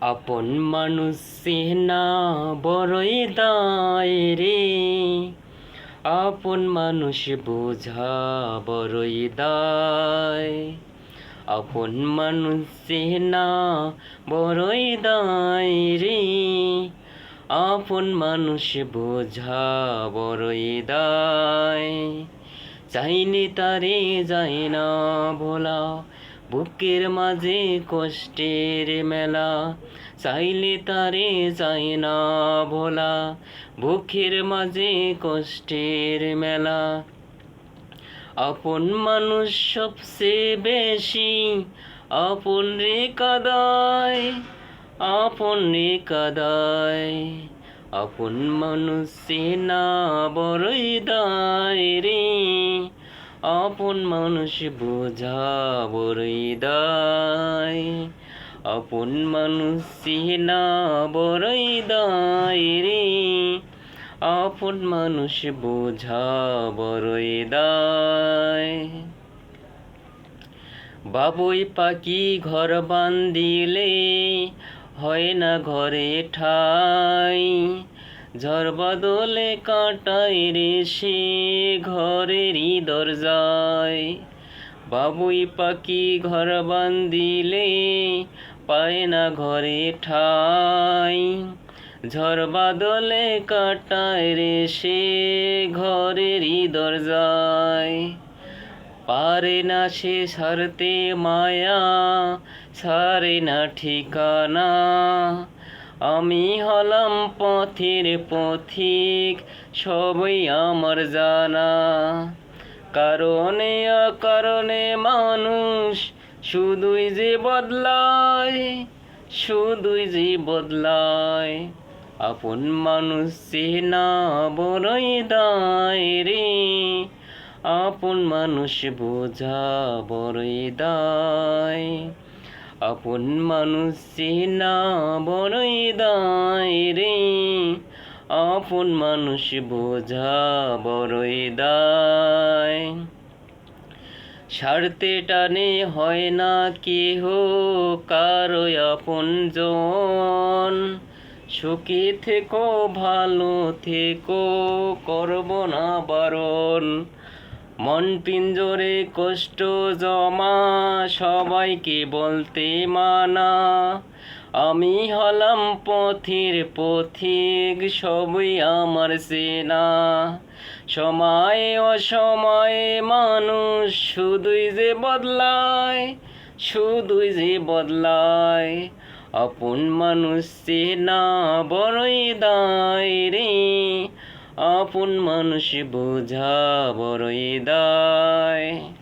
আপন মানুষ না বড়ই দায় রে। আপন মানুষ বোঝা বড়ই দায়। আপন মানুষ না বড়ই দায় রে। আপন মানুষ বোঝা বড়ই দায়। চাইনি তারে যায় না ভোলা বুকের মাঝে কষ্টের মেলা, চাইলে তারে যায় না ভোলা। বুকের মাঝে কষ্টের মেলা। আপন মানুষ সবচেয়ে বেশি আপন রে কাদায়, আপন রে কাদায়। আপন মানুষ না বড়ই দায় রে। আপন মানুষ বোঝা বড়ই দায় আপন মানুষ না বড়ই দায় রে। আপন মানুষ বোঝা বড়ই দায় বাবুই পাখি ঘর বান্দিলে হয় না ঘরে ঠাই। ঝড় বাদলে কাটাই রে সে ঘরেরই দরজায়। বাবুই পাখি ঘর বান্দিলে পায় না ঘরে ঠাই। ঝড় বাদলে কাটায় রে সে ঘরেরই দরজায়। পারে না সে সারতে মায়া, সারে না ঠিকানা। আমি হলাম পথের পথিক, সবই আমার জানা। কারণে অকারণে মানুষ শুধুই যে বদলায়, শুধুই যে বদলায়। আপন মানুষ না বড়ই দায় রে, আপন মানুষ বোঝা বড়ই দায়। আপন মানুষ না বড়ই দায় রে। আপন মানুষ বোঝা বড়ই দায়। সারতে টানে হয় না কেহ কারও আপন জন। সুখী থেকো, ভালো থেকো, করব না বারণ। মন পিঞ্জরে কষ্ট জমা, সবাইকে বলতে মানা। আমি হলাম পথের পথিক, সবই আমার সেনা। সময়ে অসময়ে মানুষ শুধুই যে বদলায়, শুধুই যে বদলায়। আপন মানুষ না বড়ই দায় রে। আপন মানুষ বোঝা বড়ই দায়।